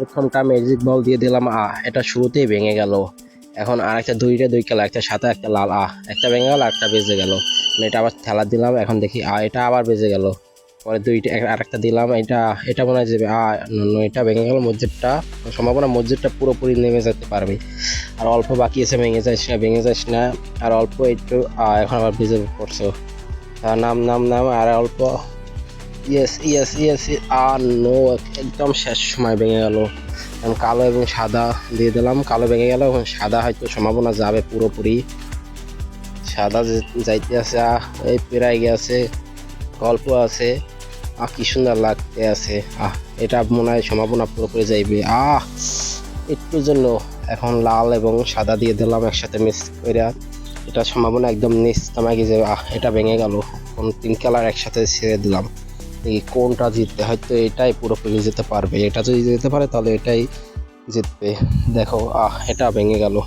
প্রথমটা magic ball দিয়ে দিলাম আ এটা শুরুতেই ভেঙে গেল। এখন আর একটা দুইটা দুই কালার একটা সাদা একটা লাল আ একটা ভেঙে গেল একটা বেজে গেল। মানে এটা আবার খেলা দিলাম এখন দেখি আ এটা আবার বেজে গেল। পরে দুইটা আর একটা দিলাম এটা এটা মনে হয় যে আ এটা ভেঙে গেল মসজিদটা সম্ভাবনা মসজিদটা পুরোপুরি নেমে যেতে পারবে। আর অল্প বাকি আছে ভেঙে যাস না ভেঙে যাস না আর অল্প একটু এখন আবার বেজে পড়ছো। আহ, নাম নাম নাম আর অল্প ইয়েস ইয়েস ইয়েস আর নো একদম শেষ সময় ভেঙে গেল। এখন কালো এবং সাদা দিয়ে দিলাম। কালো ভেঙে গেল এবং সাদা হয়তো সম্ভাবনা যাবে পুরোপুরি। সাদা যাইতে আছে এই পেরাই গেছে, গল্প আছে। আহ, কি সুন্দর লাগতে আছে। আহ, এটা মনে হয় সম্ভাবনা পুরোপুরি যাইবে। আহ একটুর জন্য এখন লাল এবং সাদা দিয়ে দিলাম একসাথে মিক্স করে এটা সম্ভাবনা একদম নিচ তামাকি যাবে আহ, এটা ভেঙে গেল। এখন তিন কালার একসাথে ছেড়ে দিলাম। কোনটা জিতবে, হয়তো এটাই পুরোপুরি যেতে পারবে। এটা যদি যেতে পারে, তাহলে এটাই জিতবে। দেখো, আহ, এটা ভেঙে গেল।